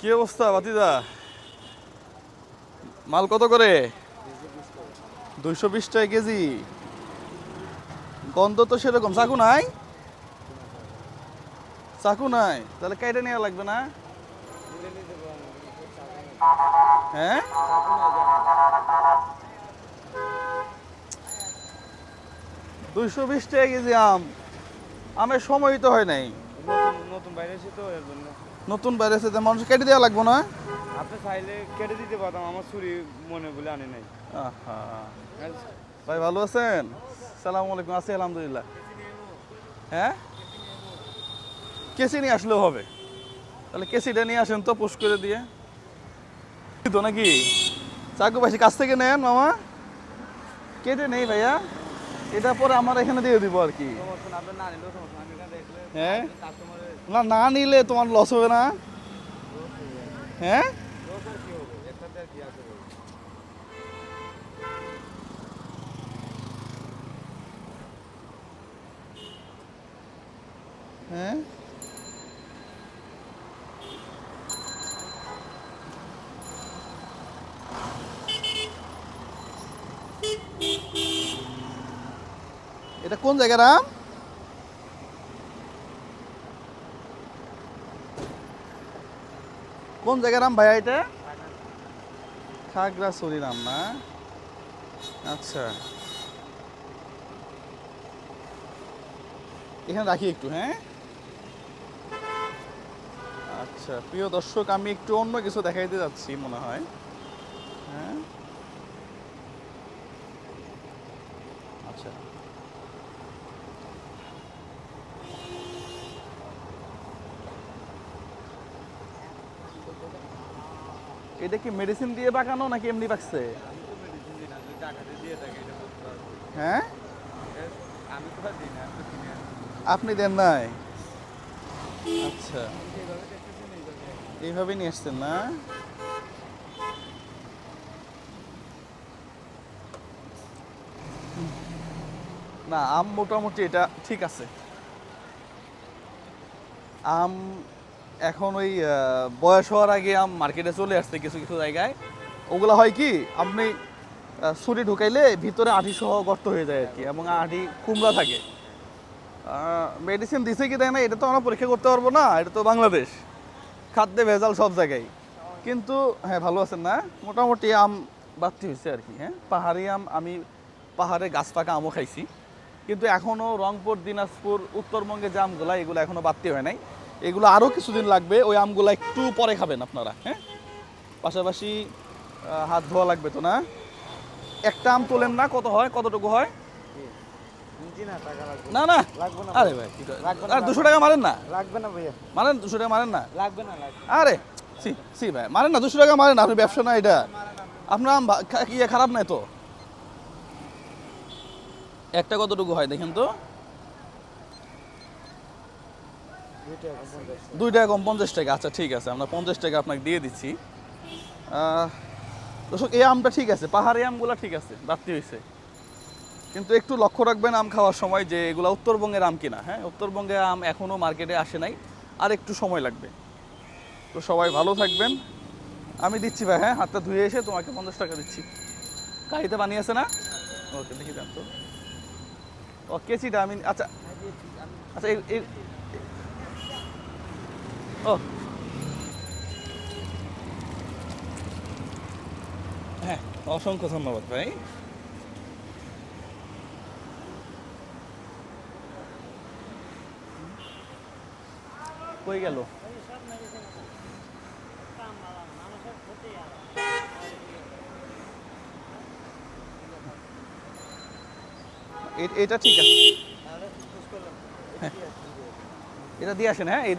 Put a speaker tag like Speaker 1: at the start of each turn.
Speaker 1: কি অবস্থা বাতিদা মাল কত করে? দুইশো বিশ টাকা কেজি। গন্ধ তো সেরকম, চাকু নাই? চাকু নাই, তাহলে কেটে নেওয়া লাগবে না? হ্যাঁ? দুইশো বিশ টাকা কেজি আম, আমের সময় তো হয় নাই।
Speaker 2: নতুন বাইরে তো, এর জন্য।
Speaker 1: নতুন বাইরে এসে মানুষ কেটে দেওয়া লাগবে না?
Speaker 2: আপনি চাইলে কেটে দিতে পারতাম আমার ছুরি মনে বলে আনি নাই।
Speaker 1: আহা। ভাই ভালো আছেন? সালাম আলাইকুম আছি আলহামদুলিল্লাহ। হ্যাঁ? কেসি নিয়ে আসলেও হবে। তাহলে কেসিটা নিয়ে আসেন তো পুশ করে দিয়ে। তো নাকি? চাকু পাশি কাছ থেকে নেন মামা। কেটে নেই ভাইয়া। এটা পরে আমার এখানে দিয়ে দিব আর কি। হ্যাঁ? না না নিলে তোমার লস হবে না। হ্যাঁ? হ্যাঁ? এটা কোন জায়গার আম কোন জায়গার নাম ভাইয়া এটা? খাগড়াছড়ি নাম না? আচ্ছা। এখানে রাখি একটু হ্যাঁ? আচ্ছা প্রিয় দর্শক, আমি একটু অন্য কিছু দেখাইতে যাচ্ছি, মনে হয় হ্যাঁ আচ্ছা এটা কি মেডিসিন দিয়ে পাকানো নাকি এমনি পাকছে? হ্যাঁ। আপনি দেন নাই? আচ্ছা।
Speaker 2: এইভাবে
Speaker 1: নিয়ে আসছেন না? না, আম মোটামুটি এটা ঠিক আছে। আম এখন ওই বয়স হওয়ার আগে আম মার্কেটে চলে আসছে কিছু কিছু জায়গায়। ওগুলো হয় কি, আপনি ছুরি ঢুকাইলে ভিতরে আঠি সহ গর্ত হয়ে যায় আর কি এবং আঠি কুমড়া থাকে। মেডিসিন দিছে কি দেয় না, এটা তো আমরা পরীক্ষা করতে পারব না, এটা তো বাংলাদেশ। খাদ্যে ভেজাল সব জায়গায়। কিন্তু হ্যাঁ ভালো আছেন না? মোটামুটি আম বাড়তি হয়েছে আর কি হ্যাঁ? পাহাড়ি আম, আমি পাহাড়ে গাছ পাকা আমও খাইছি। কিন্তু এখনও রংপুর, দিনাজপুর, উত্তরবঙ্গে যে আমগুলো, এগুলো এখনও বাড়তি হয় নাই। এগুলো আরও কিছুদিন লাগবে ওই আমগুলো একটু পরে খাবেন আপনারা হ্যাঁ? পাশাপাশি হাত ধোয়া লাগবে তো না? একটা আম তোলেন না কত হয় কতটুকু হয়?
Speaker 2: না
Speaker 1: না আরে ভাই আর দুশো টাকা মারেন না?
Speaker 2: লাগবে না ভাইয়া।
Speaker 1: মারেন দুশো টাকা মারেন না?
Speaker 2: লাগবে না
Speaker 1: আরে সি সি ভাই মারেন না দুশো টাকা মারেন না আপনি ব্যবসা না এটা। আপনার আম ইয়ে খারাপ নাই তো? একটা কতটুকু হয় দেখেন তো
Speaker 2: দুইটা এখন পঞ্চাশ
Speaker 1: দুই টাকা কম, পঞ্চাশ টাকা। আচ্ছা ঠিক আছে, আমরা পঞ্চাশ টাকা আপনাকে দিয়ে দিচ্ছি। দর্শক, এই আমটা ঠিক আছে, পাহাড়ি আমগুলো ঠিক আছে, বাড়তি হয়েছে। কিন্তু একটু লক্ষ্য রাখবেন, আম খাওয়ার সময় যে এগুলো উত্তরবঙ্গের আম কিনা হ্যাঁ? উত্তরবঙ্গে আম এখনও মার্কেটে আসে নাই, আর একটু সময় লাগবে। তো সবাই ভালো থাকবেন। আমি দিচ্ছি ভাই হ্যাঁ হাতটা ধুয়ে এসে তোমাকে পঞ্চাশ টাকা দিচ্ছি। কাহিতে বানিয়েছে না? ওকে, দেখি দেন তো। ও, কেচিটা, আমি আচ্ছা। আচ্ছা ও হ্যাঁ অসংখ্য ধন্যবাদ ভাই। কই গেল? এটা ঠিক আছে। হ্যাঁ। এটা দিয়ে আসেন হ্যাঁ